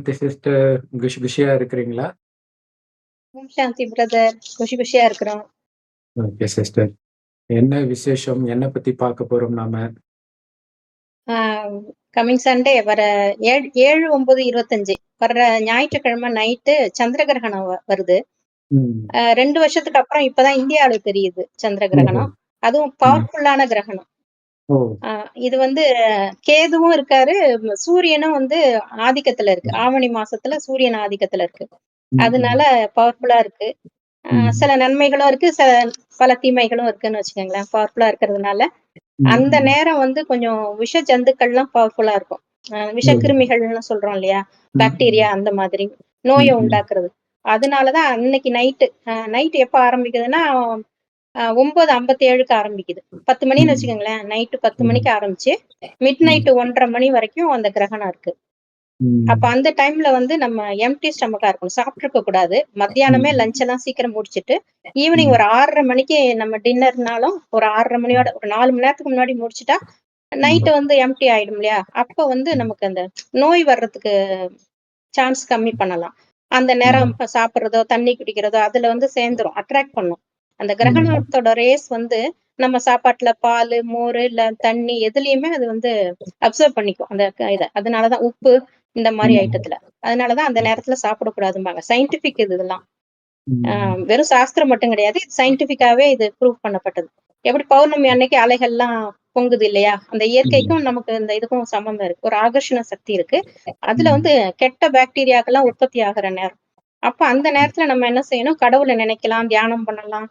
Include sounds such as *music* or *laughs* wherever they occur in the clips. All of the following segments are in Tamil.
சாந்தி சிஸ்டர். குஷி குஷியா இருக்கிறீங்களா? ஓம் சாந்தி பிரதர். குஷி குஷியா இருக்கிறோம். Okay sister. என்ன விசேஷம்? என்ன பத்தி பார்க்க போறோம் நாம? ஆ கமிங் சண்டே வர 7 7, 9, 25 வர்ற ஞாயிற்றுக்கிழமை நைட்டு சந்திர கிரகணம் வருது. 2 வருஷத்துக்கு அப்புறம் இப்ப தான் இந்தியாவுல தெரியுது சந்திர! கிரகணம். அதுவும். பவர்ஃபுல்லான கிரகணம். இது வந்து கேதுவும் இருக்காரு, சூரியனும் வந்து ஆதிக்கத்துல இருக்கு. ஆவணி மாசத்துல சூரியன் ஆதிக்கத்துல இருக்கு. அதனால. பவர்ஃபுல்லா இருக்கு. சில நன்மைகளும் இருக்கு, ச பல தீமைகளும் இருக்குன்னு வச்சுக்கங்களேன். பவர்ஃபுல்லா இருக்கிறதுனால. அந்த. நேரம் வந்து கொஞ்சம் விஷ ஜந்துக்கள்லாம் பவர்ஃபுல்லா இருக்கும். விஷக்கிருமிகள்னு சொல்றோம் இல்லையா? பாக்டீரியா. அந்த மாதிரி. நோய. உண்டாக்குறது. அதனால தான் அன்னைக்கு நைட்டு நைட் எப்ப ஆரம்பிக்குதுன்னா, அ 9:57க்கு ஆரம்பிக்குது. 10 மணின்னு. வச்சுக்கங்களேன். நைட்டு 10 ம். மணிக்கு ஆரம்பிச்சு, மிட் ம். நைட் 1:30 மணி வரைக்கும் அந்த கிரகணம் இருக்கு. அப்ப. அந்த டைம்ல வந்து நம்ம எம்ப்டி ஸ்டொமக்கா இருக்கணும். சாப்ட்டுருக்க கூடாது. மத்தியானமே. லஞ்ச் எல்லாம் சீக்கிரம் முடிச்சுட்டு, ஈவினிங். ஒரு 6:30 மணிக்கு நம்ம டின்னர்னாலும் ஒரு 6:30 மணியோட ஒரு 4 மணி நேரத்துக்கு முன்னாடி முடிச்சுட்டா, நைட்டு. வந்து எம்ப்டி ஆயிடும் இல்லையா? அப்ப வந்து. நமக்கு அந்த நோய் வர்றதுக்கு சான்ஸ் கம்மி பண்ணலாம். அந்த நேரம் சாப்பிடுறதோ, தண்ணி குடிக்கிறதோ அதுல வந்து சேர்ந்துரும். அட்ராக்ட் பண்ணும். அந்த. கிரகணத்தோட ரேஸ் வந்து நம்ம சாப்பாட்டுல பாலு, மோரு, இல்ல தண்ணி எதுலயுமே அது வந்து அப்சர்வ் பண்ணிக்கும். அந்த இத. அதனால தான் உப்பு இந்த மாரி ம். ஐட்டத்துல. அதனால தான் அந்த நேரத்துல சாப்பிடக்கூடாதும்பாங்க. சயின்டிஃபிக் இது இதெல்லாம். வெறும் சாஸ்திரம் மட்டும் கிடையாது. இது சயின்டிஃபிக்காவே இது ப்ரூவ் பண்ணப்பட்டது. எப்படி பௌர்ணமி அன்னைக்கு அலைகள்லாம் பொங்குது இல்லையா? அந்த. இயற்கைக்கும் நமக்கு இந்த இதுக்கும் சம்மந்தம் இருக்கு. ஒரு ஆகர்ஷண சக்தி இருக்கு. அதுல. வந்து கெட்ட பாக்டீரியாக்கெல்லாம் உற்பத்தி ஆகுற நேரம். அப்ப அந்த நேரத்துல நம்ம என்ன செய்யணும்? கடவுள நினைக்கலாம், தியானம் பண்ணலாம்.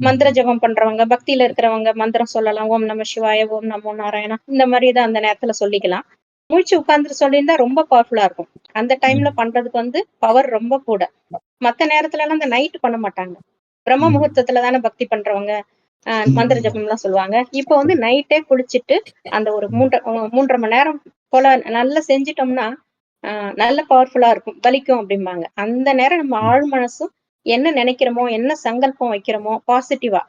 மந்திர. ஜெபம் பண்றவங்க, பக்தியில இருக்கிறவங்க மந்திரம் சொல்லலாம். ஓம் நம சிவாய, ஓம் நமோ நாராயணா இந்த மாரி இத அந்த நேரத்துல சொல்லிக்கலாம். முழிச்சு உட்கார்ந்துட்டு சொல்லியிருந்தா ரொம்ப பவர்ஃபுல்லா இருக்கும். அந்த டைம்ல. பண்றதுக்கு வந்து பவர் ரொம்ப கூட. மத்த நேரத்துலலாம் இந்த நைட் பண்ண மாட்டாங்க. பிரம்ம. முகூர்த்தத்துல தானே பக்தி பண்றவங்க, மந்திர ம். ஜெபம்லாம் சொல்லுவாங்க. இப்ப வந்து நைட்டே குளிச்சுட்டு, அந்த ஒரு ம். 3 அ 3 1/2 மணி நேரம் போல நல்லா செஞ்சுட்டோம்னா, நல்ல பவர்ஃபுல்லா இருக்கும். பலிக்கும் அப்டிம்பாங்க. அந்த நேரம் நம்ம. ஆழ் மனசும் என்ன நெனைக்கிறோமோ, என்ன சங்கல்பம் வைக்கிறோமோ பாசிட்டிவா,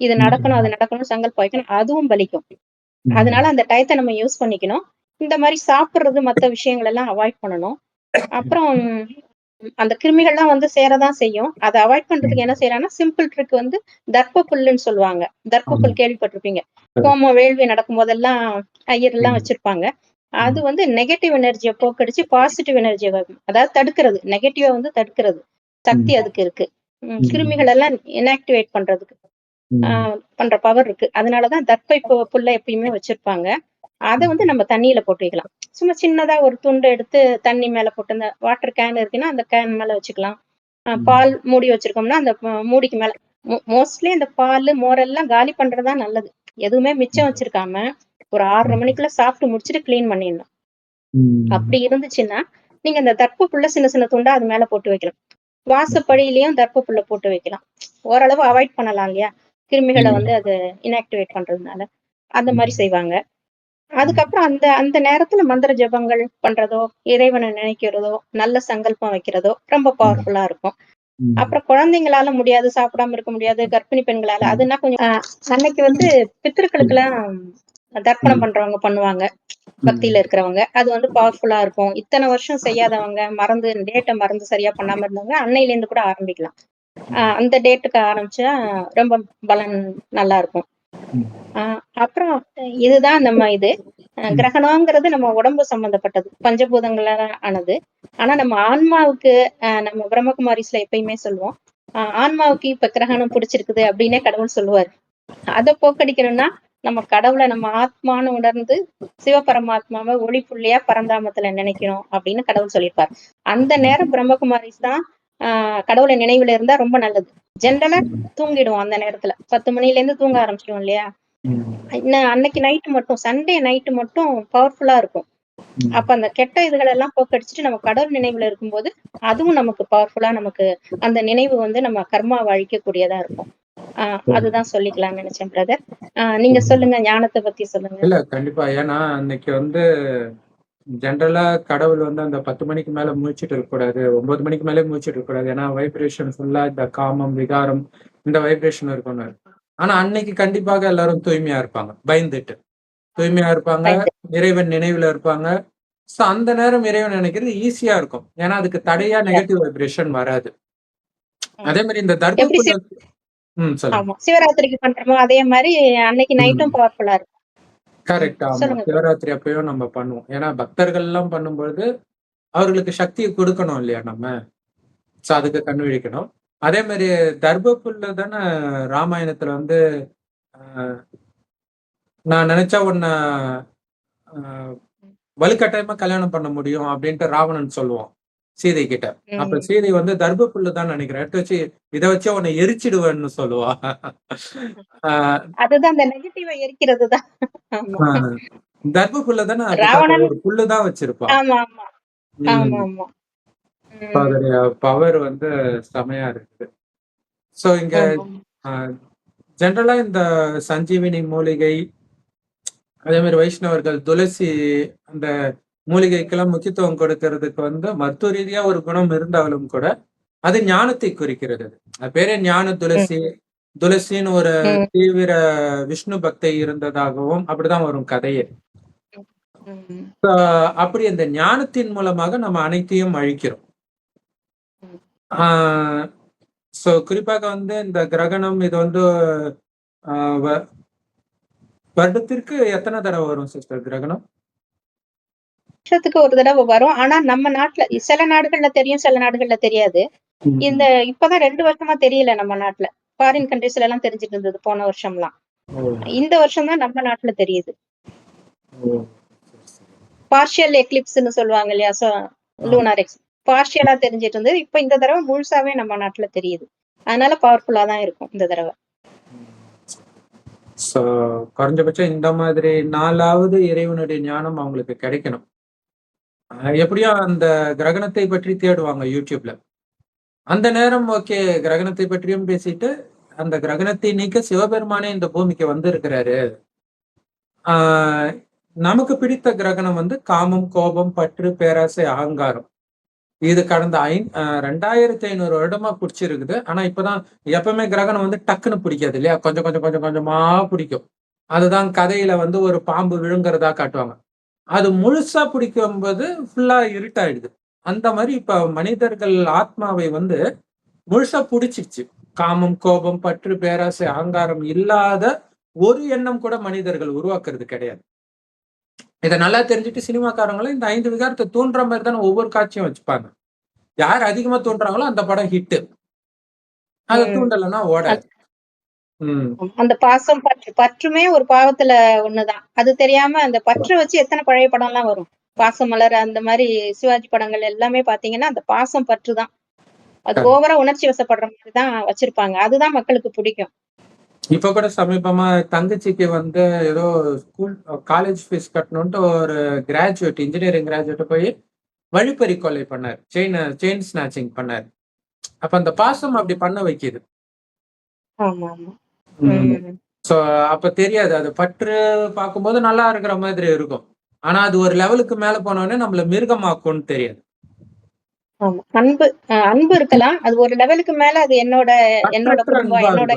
இது நடக்கணும், அது ம். நடக்கணும்னு சங்கல்பம் வைக்கணும். அதுவும் பலிக்கும். அதனால. அந்த டயத்த நம்ம யூஸ் பண்ணிக்கணும். இந்த மாரி சாப்பிடுறது, மத்த விஷயங்கள் எல்லாம் அவாய்ட் பண்ணணும். அப்புறம் அந்த கிருமிகள்லாம் வந்து சேர தான் செய்யும். அத அவாய்ட் பண்றதுக்கு என்ன. செய்யலாம்னா, சிம்பிள் ட்ரிக் வந்து தர்ப்ப புல்லுன்னு சொல்லுவாங்க. தர்ப்ப ஆமா. புல் கேள்விப்பட்டிருப்பீங்க. ஹோமம், வேள்வி நடக்கும்போதெல்லாம் ஐயர்லாம் ம். வச்சிருப்பாங்க. அது. வந்து நெகட்டிவ் எனர்ஜிய போக்கடிச்சு, பாசிட்டிவ் எனர்ஜிய அதாவது தடுக்கிறது. நெகட்டிவ வந்து தடுக்கிறது. சக்தி. அதுக்கு இருக்கு. கிருமிகள் எல்லாம் இன்ஆக்டிவேட் பண்றதுக்கு. பண்ற பவர் இருக்கு. அதனால தான் தர்ப்பை பு புல்ல எப்பயுமே வச்சிருப்பாங்க. அத வந்து. நம்ம தண்ணீல போட்டு வைக்கலாம். சும்மா சின்னதா ஒரு துண்டு எடுத்து தண்ணி மேல போட்டு அந்த வாட்டர் கேன் இருக்குன்னா, அந்த கேன் மேல வச்சுக்கலாம். பால் மூடி வச்சிருக்கோம்னா, அந்த மூடிக்கு மேல மோஸ்ட்லி அந்த பாலு, மோரெல்லாம் காலி பண்றது நல்லது. எதுவுமே மிச்சம். வச்சிருக்காம, ஒரு 6:30 ம். மணிக்குள்ள சாப்பிட்டு முடிச்சுட்டு கிளீன் பண்ணிடணும். அப்படி. இருந்துச்சுன்னா, நீங்க அந்த புல்ல சின்ன சின்ன துண்டா அது மேல போட்டு வைக்கலாம். வாசப்படியிலயும் தர்ப்ப புல்ல போட்டு வைக்கலாம். ஓரளவு அவாய்ட் பண்ணலாம் இல்லையா? கிருமிகள வந்து. அது இன்ஆக்டிவேட் பண்றதுனால. அந்த மாரி ம். செய்வாங்க. அதுக்கப்புறம் அந்த அந்த நேரத்துல மந்திர ஜெபங்கள் பண்றதோ, இறைவன நினைக்கிறதோ, நல்ல சங்கல்பம் வைக்கிறதோ ரொம்ப. பவர்ஃபுல்லா இருக்கும். அப்புறம் குழந்தைங்களால முடியாது, சாப்பிடாம இருக்க முடியாது, கர்ப்பிணி பெண்களால. அதுனா கொஞ்சம் அன்னைக்கு வந்து ம். பித்ருக்களுக்கெல்லாம் தர்ப்பணம். பண்றவங்க பண்ணுவாங்க. பக்தியில இருக்கிறவங்க. அது வந்து பவர்ஃபுல்லா இருக்கும். இத்தனை வருஷம் செய்யாதவங்க, மறந்து டேட்டை மறந்து சரியா பண்ணாம இருந்தவங்க, அன்னையில இருந்து கூட ஆரம்பிக்கலாம். அந்த டேட்டுக்கு ஆரம்பிச்சா ரொம்ப பலன் நல்லா இருக்கும். அப்புறம் இதுதான் நம்ம இது. கிரகணம்ங்கிறது நம்ம உடம்பு சம்பந்தப்பட்டது பஞ்சபூதங்களால ஆனது. ஆனா நம்ம ஆன்மாவுக்கு நம்ம பிரம்மகுமாரிஸ்ல எப்பயுமே சொல்லுவோம். ஆன்மாவுக்கு இப்ப கிரகணம் பிடிச்சிருக்குது அப்படின்னே கடவுள் சொல்லுவாரு. அதை போக்கடிக்கணும்னா, நம்ம கடவுள நம்ம ஆத்மான்னு உணர்ந்து, சிவபரமாத்மாவ ஒளி புள்ளியா பரந்தாமத்துல நினைக்கணும் அப்டின்னு கடவுள் சொல்லியிருப்பார். அந்த நேரம் பிரம்மகுமாரிஸ் தான் அ கடவுள நினைவுல இருந்தா ரொம்ப நல்லது. ஜென்ரலா தூங்கிடுவோம் அந்த நேரத்துல. 10 மணிலேருந்து தூங்க ஆரம்பிச்சுருவோம் இல்லையா? அன்னைக்கு நைட்டு மட்டும் சண்டே நைட்டு மட்டும் பவர்ஃபுல்லா இருக்கும். அப்ப அந்த கெட்ட இதுகளெல்லாம் போக்கடிச்சுட்டு நம்ம கடவுள் நினைவுல இருக்கும்போது, அதுவும் நமக்கு பவர்ஃபுல்லா நமக்கு அந்த நினைவு வந்து நம்ம கர்மாவ அழிக்கக்கூடியதா இருக்கும். அதுதான் சொல்லிக்கலாம்னு நெனச்சேன் பிரதர். நீங்க. சொல்லுங்க. ஞானத்த பத்தி சொல்லுங்க. இல்ல கண்டிப்பா. ஏன்னா, அன்னைக்கு வந்து ஜென்ரலா கடவுள் வந்து அந்த 10 மணிக்கு மேல முழிச்சுட்டு இருக்கக்கூடாது. 9 மணிக்கு மேலயே முழிச்சுட்டு இருக்கக்கூடாது. ஏன்னா, வைப்ரேஷன் ஃபுல்லா இந்த காமம், விகாரம் இந்த வைப்ரேஷன் இருக்கணும்னாரு. ஆனா, அன்னைக்கு கண்டிப்பாக எல்லாரும் தூய்மையா இருப்பாங்க. பயந்துட்டு. தூய்மையா இருப்பாங்க. இறைவன் நினைவுல இருப்பாங்க. ஸோ அந்த நேரம் இறைவன் நினைக்கிறது ஈஸியா இருக்கும் ஏன்னா அதுக்கு தடையா நெகட்டிவ் வைப்ரேஷன் வராது அதே மாதிரி இந்த சொல்லுங்க ஆமா சிவராத்திரிக்கு பண்றோமோ அதே மாதிரி அன்னைக்கு நைட்டும் பவர்ஃபுல்லா இருக்கும். கரெக்ட் ஆமா. சிவராத்திரி அப்பயும் நம்ம பண்ணுவோம். ஏன்னா பக்தர்கள் எல்லாம் பண்ணும்பொழுது அவர்களுக்கு சக்தியை கொடுக்கணும் இல்லையா நம்ம? ஸோ அதுக்கு கண்டுபிடிக்கணும் அதே மாதிரி தர்பப்புல்ல தானே ராமாயணத்துல வந்து நான் நினைச்சா உன்னை வலுக்கட்டாயமா கல்யாணம் பண்ண முடியும் அப்படின்ட்டு ராவணன் சொல்லுவான். சீதை கிட்ட. அப்ப சீதை வந்து தர்பப்புல்லு தான் நினைக்கிறேன். எடுத்து வச்சு இதை வச்சு உன்னை எரிச்சிடுவேன்னு சொல்லுவா. *laughs* அதுதான் அந்த நெகட்டிவ எரிக்கிறது தான். தர்பப்புல்ல தானே ஒரு புல்லு தான் வச்சிருப்பான் அதோடைய பவர் வந்து செமையா இருக்குது. ஸோ இங்க. ஜென்ரலா இந்த சஞ்சீவினி மூலிகை அதே மாதிரி வைஷ்ணவர்கள் துளசி அந்த மூலிகைக்கெல்லாம் முக்கியத்துவம் கொடுக்கறதுக்கு வந்து மருத்துவ ரீதியா ஒரு குணம் இருந்தாலும் கூட அது ஞானத்தை குறிக்கிறது அது. பேரே ஞான துளசி துளசின்னு ஒரு. தீவிர விஷ்ணு பக்தை இருந்ததாகவும் அப்படிதான் வரும் கதையே அப்படி அந்த ஞானத்தின் மூலமாக நம்ம அனைத்தையும் அழிக்கிறோம் ம். ஸோ குறிப்பாக வந்து இந்த கிரகணம் இது வந்து ஆஹ் வருடத்திற்கு எத்தனை தடவை வரும் சிஸ்டர் கிரகணம் வருஷத்துக்கு ஒரு தடவை வரும். ஆனா நம்ம நாட்டுல சில நாடுகள்ல தெரியும் சில நாடுகள்ல தெரியாது. இந்த இப்பதான் ரெண்டு வருஷமா தெரியல நம்ம நாட்டுல. ஃபாரின் கண்ட்ரீஸ்ல எல்லாம் தெரிஞ்சுட்டு இருந்தது போன வருஷம்லாம். இந்த வருஷம் தான் நம்ம நாட்டுல தெரியுது. பார்ஷியல் எக்லிப்ஸ்னு சொல்லுவாங்க இல்லையா? லூனார் எக்ஸ் பார்ஷியலா தெரிஞ்சிட்டு இருந்தது. இப்ப இந்த தடவை முழுசாவே நம்ம நாட்டுல தெரியுது. அதனால பவர்ஃபுல்லா தான் இருக்கும் இந்த தடவை. குறைஞ்சபட்சம் இந்த மாதிரி நாலாவது இறைவனுடைய ஞானம் அவங்களுக்கு கிடைக்கணும். எப்படியும் அந்த கிரகணத்தை பற்றி தேடுவாங்க யூடியூப்ல. அந்த நேரம் ஓகே கிரகணத்தை பற்றியும் பேசிட்டு அந்த கிரகணத்தை நீக்க சிவபெருமானே இந்த பூமிக்கு வந்திருக்கிறாரு. ஆஹ் நமக்கு பிடித்த கிரகணம் வந்து காமம் கோபம் பற்று பேராசை அகங்காரம். இது கடந்த ஐ ரெண்டாயிரத்தி ஐநூறு வருடமா பிடிச்சிருக்குது. ஆனா இப்பதான் எப்பவுமே கிரகணம் வந்து டக்குன்னு பிடிக்காது இல்லையா? கொஞ்சம் கொஞ்சம் கொஞ்சம் கொஞ்சமா பிடிக்கும். அதுதான் கதையில வந்து ஒரு பாம்பு விழுங்குறதா காட்டுவாங்க. அது முழுசா பிடிக்கும்போது ஃபுல்லா இருட்டாயிடுது அந்த மாதிரி இப்ப மனிதர்கள் ஆத்மாவை வந்து முழுசா பிடிச்சிருச்சு. காமம் கோபம் பற்று பேராசை அகங்காரம் இல்லாத ஒரு எண்ணம் கூட மனிதர்கள் உருவாக்குறது கிடையாது. இதை நல்லா தெரிஞ்சுட்டு சினிமாக்காரங்களும் இந்த ஐந்து விகாரத்தை தூண்டுற மாதிரி தானே ஒவ்வொரு காட்சியும் வச்சுப்பாங்க. யார் அதிகமா தூண்டுறாங்களோ அந்த படம் ஹிட் அதை. தூண்டலைன்னா ஓடாது. அந்த பாசம் பற்று பற்றுமே ஒரு பாவத்துல ஒண்ணுதான். அது தெரியாம அந்த பற்றை வச்சு எத்தனை பழைய படம் எல்லாம் வரும்? பாசம் மலர் அந்த மாதிரி சிவாஜி படங்கள் எல்லாமே பாத்தீங்கன்னா அந்த பாசம் பற்று தான் அது. ஓவரா உணர்ச்சி வசப்படுற மாதிரி தான் வச்சிருப்பாங்க. அதுதான் மக்களுக்கு பிடிக்கும். இப்ப கூட சமீபமா தங்கச்சிக்கு வந்து ஏதோ ஸ்கூல் காலேஜ் ஃபீஸ் கட்டணும்ட்டு ஒரு கிராஜுவேட் இன்ஜினியரிங் கிராஜுவேட் போய் வழிப்பறி கொலை பண்ணார். செயின் செயின் ஸ்நாச்சிங் பண்ணார். அப்ப அந்த பாசம் அப்படி பண்ண வைக்குது. ஆமா ஆமா ம். ஸோ அப்ப தெரியாது. அது பற்று பார்க்கும்போது நல்லா இருக்கிற மாதிரி இருக்கும். ஆனா அது ஒரு லெவலுக்கு மேல போனோடனே நம்மள மிருகமாக்கும்னு தெரியாது. ஆமா. அன்பு அன்பு இருக்கலாம். அது ஒரு லெவலுக்கு மேல அது என்னோட என்னோட குடும்பம் என்னோட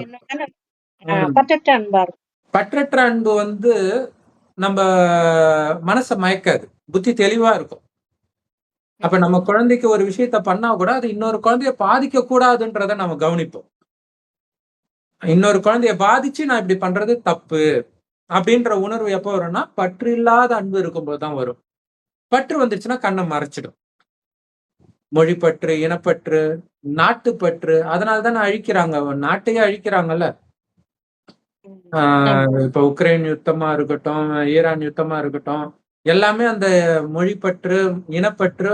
அன்பா இருக்கும். பற்றற்ற அன்பு வந்து நம்ம மனசை மயக்காது. புத்தி தெளிவா இருக்கும். அப்ப நம்ம குழந்தைக்கு ஒரு விஷயத்த பண்ணா கூட அது இன்னொரு குழந்தைய பாதிக்க கூடாதுன்றத நம்ம கவனிப்போம். இன்னொரு குழந்தைய பாதிச்சு நான் இப்படி பண்றது தப்பு அப்படின்ற உணர்வு எப்போ வரும்னா பற்று இல்லாத அன்பு இருக்கும்போது தான் வரும். பற்று வந்துருச்சுன்னா கண்ணை மறைச்சிடும். மொழிப்பற்று இனப்பற்று நாட்டுப்பற்று அதனால தானே அழிக்கிறாங்க. நாட்டையே அழிக்கிறாங்கல்ல. ஆஹ் இப்ப உக்ரைன் யுத்தமா இருக்கட்டும் ஈரான் யுத்தமா இருக்கட்டும் எல்லாமே அந்த மொழிப்பற்று இனப்பற்று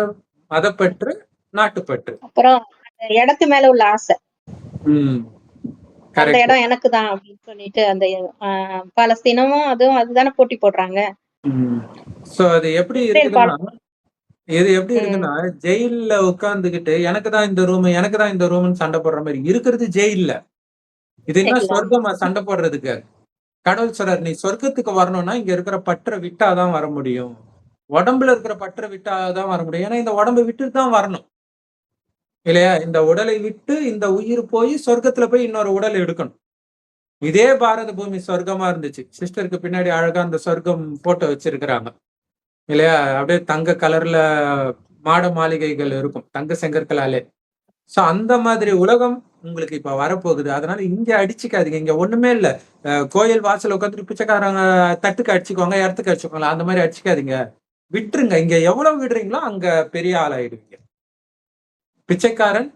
மதப்பற்று நாட்டுப்பற்று. அப்புறம் இடத்து மேல உள்ள ஆசை. ம். அந்த இடம் எனக்கு தான் அப்படின்னு சொல்லிட்டு அந்த பாலஸ்தீனமும் அதுவும் அதுதானே போட்டி போடுறாங்க. சோ அது எப்படி இது எப்படி. இருக்குன்னா ஜெயில்ல உட்கார்ந்துகிட்டு எனக்கு தான் இந்த ரூம் எனக்கு தான் இந்த ரூம்னு சண்டை போடுற மாதிரி இருக்கிறது ஜெயில்ல. இது என்ன ஜெயிலா? சொர்க்கமா சண்டை போடுறதுக்கு? கடவுள் சொல்றார் நீ சொர்க்கத்துக்கு வரணும்னா இங்க இருக்கிற பற்றை விட்டாதான் வர முடியும். உடம்புல இருக்கிற பற்றை விட்டாதான் வர முடியும். ஏன்னா இந்த உடம்பை விட்டு தான் வரணும். இல்லையா? இந்த உடலை விட்டு இந்த உயிர் போய் சொர்க்கத்துல போய் இன்னொரு உடல் எடுக்கணும். இதே பாரத பூமி சொர்க்கமா இருந்துச்சு. சிஸ்டருக்கு பின்னாடி அழகா அந்த சொர்க்கம் போட்டோ வச்சிருக்கிறாங்க. இல்லையா? அப்படியே தங்க கலர்ல மாட மாளிகைகள் இருக்கும். தங்க செங்கற்களாலே. சோ அந்த மாதிரி உலகம் உங்களுக்கு இப்ப வரப்போகுது. அதனால இங்க அடிச்சுக்காதீங்க. இங்க ஒண்ணுமே இல்ல. கோயில் வாசல் உட்காந்துட்டு பிச்சைக்காரங்க தட்டுக்கு அடிச்சுக்கோங்க இடத்துக்கு அடிச்சுக்கோங்களா அந்த மாதிரி அடிச்சுக்காதீங்க. விட்டுருங்க. இங்க எவ்வளவு விடுறீங்களோ அங்க பெரிய ஆளாயிடுவீங்க. பிச்சைக்காரன்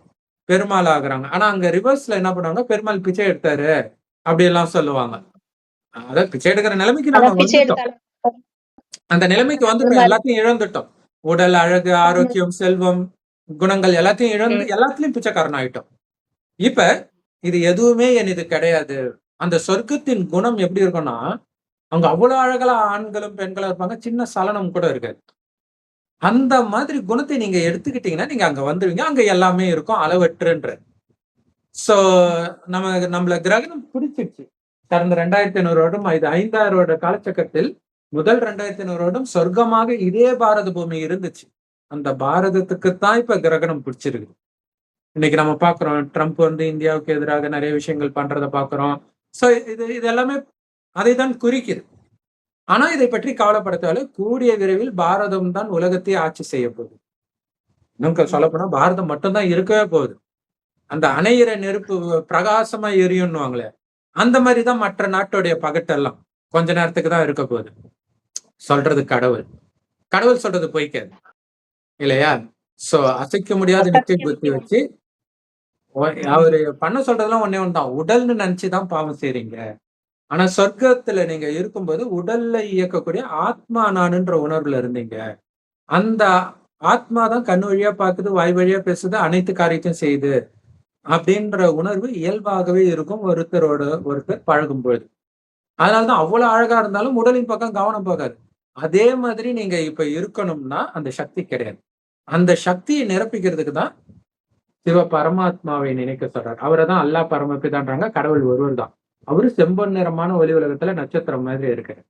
பெருமாள் ஆகுறாங்க ஆனா அங்க ரிவர்ஸ்ல என்ன பண்ணுவாங்க? பெருமாள் பிச்சை எடுத்தாரு அப்படி எல்லாம் சொல்லுவாங்க. அதாவது பிச்சை எடுக்கிற நிலைமைக்கு நம்ம அந்த நிலைமைக்கு வந்துட்டோம் எல்லாத்தையும் இழந்துட்டோம். உடல் அழகு ஆரோக்கியம் செல்வம் குணங்கள் எல்லாத்தையும் இழந்து எல்லாத்துலயும் பிச்சைக்காரன் ஆயிட்டோம். இப்ப இது எதுவுமே என் இது கிடையாது. அந்த சொர்க்கத்தின் குணம் எப்படி இருக்கும்னா அங்க அவ்வளவு அழகா ஆண்களும் பெண்களும் இருப்பாங்க. சின்ன சலனம் கூட இருக்காது. அந்த மாதிரி குணத்தை நீங்க எடுத்துக்கிட்டீங்கன்னா நீங்க அங்க வந்துருவீங்க. அங்க எல்லாமே இருக்கும். அளவற்றுன்ற. சோ நம்ம நம்மள கிரகணம் பிடிச்சிருச்சு. கடந்த ரெண்டாயிரத்தி ஐநூறு வருடம் இது ஐந்தாயிரம் வருட காலச்சக்கரத்தில் முதல் ரெண்டாயிரத்தி ஐநூறு வருடம் சொர்க்கமாக இதே பாரத பூமி இருந்துச்சு. அந்த பாரதத்துக்கு தான் இப்ப கிரகணம் பிடிச்சிருக்கு இன்னைக்கு நம்ம பாக்குறோம் ட்ரம்ப் வந்து இந்தியாவுக்கு எதிராக நிறைய விஷயங்கள் பண்றதை பாக்குறோம். சோ இது இது எல்லாமே அதை தான் குறிக்குது. ஆனா இதை பற்றி கவலைப்பட தேவையில்ல கூடிய விரைவில் பாரதம் தான் உலகத்தை ஆட்சி செய்ய போகுது. இன்னும் சொல்ல போனா பாரதம் மட்டும்தான் இருக்கவே போகுது. அந்த அணையிற நெருப்பு பிரகாசமா எரியும்னுவாங்களே அந்த மாதிரி தான் மற்ற நாட்டுடைய பகட்டெல்லாம் கொஞ்ச நேரத்துக்கு தான் இருக்க போகுது. சொல்றது கடவுள். கடவுள் சொல்றது பொய்க்காது. இல்லையா? சோ அசைக்க முடியாத நிச்சய புத்தி வச்சு அவரு பண்ண சொல்றதெல்லாம் ஒன்னே ஒன்று தான் உடல்னு நினைச்சுதான் பாவம் செய்றீங்க. ஆனா சொர்க்கத்துல நீங்க இருக்கும்போது உடல்ல இயக்கக்கூடிய ஆத்மா நானுன்ற உணர்வுல இருந்தீங்க. அந்த ஆத்மா தான் கண் வழியா பாக்குது வாய் வழியா பேசுது அனைத்து காரியத்தையும் செய்யுது அப்படின்ற உணர்வு இயல்பாகவே இருக்கும். ஒருத்தரோட ஒருத்தர் பழகும் பொழுது அதனாலதான் அவ்வளவு அழகா இருந்தாலும் உடலின் பக்கம் கவனம் போகாது. அதே மாதிரி நீங்க இப்ப இருக்கணும்னா அந்த சக்தி கிடையாது. அந்த சக்தியை நிரப்பிக்கிறதுக்கு தான் சிவ பரமாத்மாவை நினைக்க சொல்றாரு. அவரை தான் அல்லா பரமபிதான்றாங்க. கடவுள் ஒருவர் தான். அவரு செம்பொன் நிறமான ஒளி உலகத்துல நட்சத்திரம் மாதிரி இருக்காரு.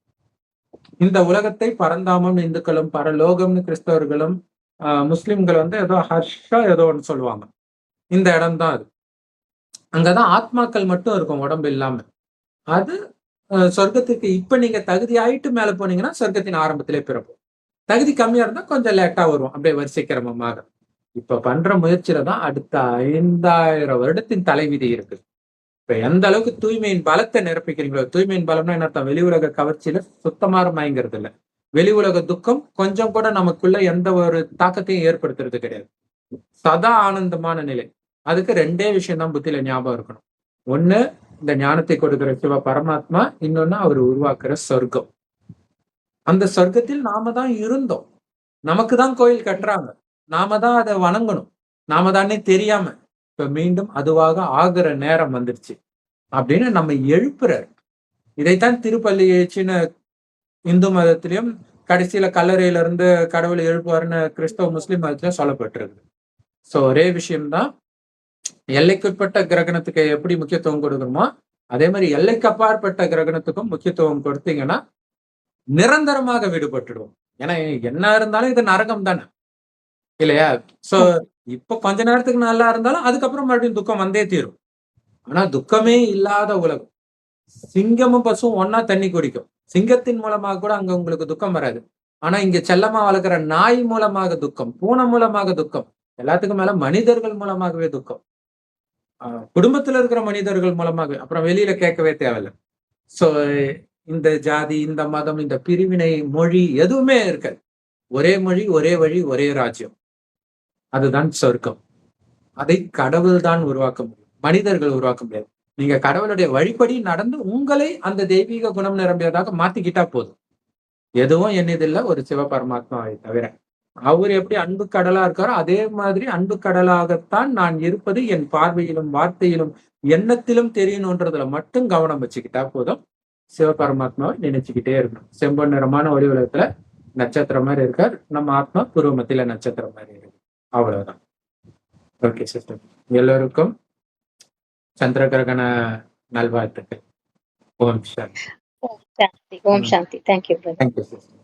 இந்த உலகத்தை பரந்தாமம் இந்துக்களும் பரலோகம்னு கிறிஸ்தவர்களும் ஆஹ் முஸ்லிம்கள் வந்து ஏதோ ஹர்ஷா ஏதோ ஒன்று சொல்லுவாங்க. இந்த இடம் தான் அது. அங்கதான் ஆத்மாக்கள் மட்டும் இருக்கும் உடம்பு இல்லாம. அது அஹ், சொர்க்கத்துக்கு இப்ப நீங்க தகுதி ஆயிட்டு மேல போனீங்கன்னா சொர்க்கத்தின் ஆரம்பத்திலே பிறப்போம் தகுதி கம்மியா இருந்தா கொஞ்சம் லேட்டா வரும் அப்படியே வரிசைக்கிரமமாக இப்ப பண்ற முயற்சியில தான் அடுத்த ஐந்தாயிரம் வருடத்தின் தலைவிதி இருக்கு. இப்ப எந்த அளவுக்கு தூய்மையின் பலத்தை நிரப்பிக்கிறீங்களோ தூய்மையின் பலம்னா என்ன அர்த்தம்? வெளி உலக கவர்ச்சியில சுத்தமாக மயங்கிறது இல்ல. வெளி உலக துக்கம் கொஞ்சம் கூட நமக்குள்ள எந்த ஒரு தாக்கத்தையும் ஏற்படுத்துறது கிடையாது. சதா ஆனந்தமான நிலை. அதுக்கு ரெண்டே விஷயம் தான் புத்தியில ஞாபகம் இருக்கணும். ஒண்ணு இந்த ஞானத்தை கொடுக்கிற சிவ பரமாத்மா இன்னொன்னு அவர் உருவாக்குற சொர்க்கம். அந்த சொர்க்கத்தில் நாம தான் இருந்தோம். நமக்கு தான் கோயில் கட்டுறாங்க. நாம தான் அதை வணங்கணும். நாம தானே தெரியாம இப்ப மீண்டும் அதுவாக ஆகிற நேரம் வந்துருச்சு. அப்படின்னு நம்ம எழுப்புறார். இதைத்தான் திருப்பள்ளி எழுச்சின்னு இந்து மதத்திலையும் கடைசியில கல்லறையில இருந்து கடவுளை எழுப்புவாருன்னு கிறிஸ்தவ முஸ்லிம் மதத்திலும் சொல்லப்பட்டிருக்கு சோ ஒரே விஷயம்தான். எல்லைக்குட்பட்ட கிரகணத்துக்கு எப்படி முக்கியத்துவம் கொடுக்கணுமோ அதே மாதிரி எல்லைக்கு அப்பாற்பட்ட கிரகணத்துக்கும் முக்கியத்துவம் கொடுத்தீங்கன்னா நிரந்தரமாக விடுபட்டுடுவோம். ஏன்னா என்ன இருந்தாலும் இது நரகம் தானே இல்லையா? சோ இப்ப கொஞ்ச நேரத்துக்கு நல்லா இருந்தாலும் அதுக்கப்புறம் மறுபடியும் துக்கம் வந்தே தீரும். ஆனா துக்கமே இல்லாத உலகம். சிங்கமும் பசும் ஒன்னா தண்ணி குடிக்கும். சிங்கத்தின் மூலமாக கூட அங்க உங்களுக்கு துக்கம் வராது. ஆனா இங்க செல்லமா வளர்க்குற நாய் மூலமாக துக்கம் பூனை மூலமாக துக்கம் எல்லாத்துக்கும் மேல மனிதர்கள் மூலமாகவே துக்கம். ஆஹ் குடும்பத்துல இருக்கிற மனிதர்கள் மூலமாகவே அப்புறம் வெளியில கேட்கவே தேவையில்லை. சோ இந்த ஜாதி இந்த மதம் இந்த பிரிவினை மொழி எதுவுமே இருக்காது. ஒரே மொழி ஒரே வழி ஒரே ராஜ்யம். அதுதான் சொர்க்கம். அதை கடவுள் தான் உருவாக்க முடியும். மனிதர்கள் உருவாக்க முடியாது. நீங்க கடவுளுடைய வழிபடி நடந்து உங்களை அந்த தெய்வீக குணம் நிரம்பியதாக மாத்திக்கிட்டா போதும். எதுவும் என்னதில்ல ஒரு சிவ பரமாத்மாவை தவிர. அவர் எப்படி அன்பு கடலா இருக்காரோ அதே மாதிரி அன்பு கடலாகத்தான் நான் இருப்பது என் பார்வையிலும் வார்த்தையிலும் எண்ணத்திலும் தெரியணுன்றதுல மட்டும் கவனம் வச்சுக்கிட்டா போதும். சிவபரமாத்மாவை நினைச்சுக்கிட்டே இருக்கணும். செம்பொன் நிறமான ஒளி உலகத்துல நட்சத்திரம் மாதிரி இருக்கார். நம்ம ஆத்மா பூர்வமத்தில நட்சத்திரம் மாதிரி இருக்கு. அவ்வளவுதான். ஓகே சிஸ்டர் எல்லோருக்கும் சந்திர கிரகண நல்வாழ்த்துக்கள். Om Shanti. Shanti. Om Shanti. Thank you thank you sister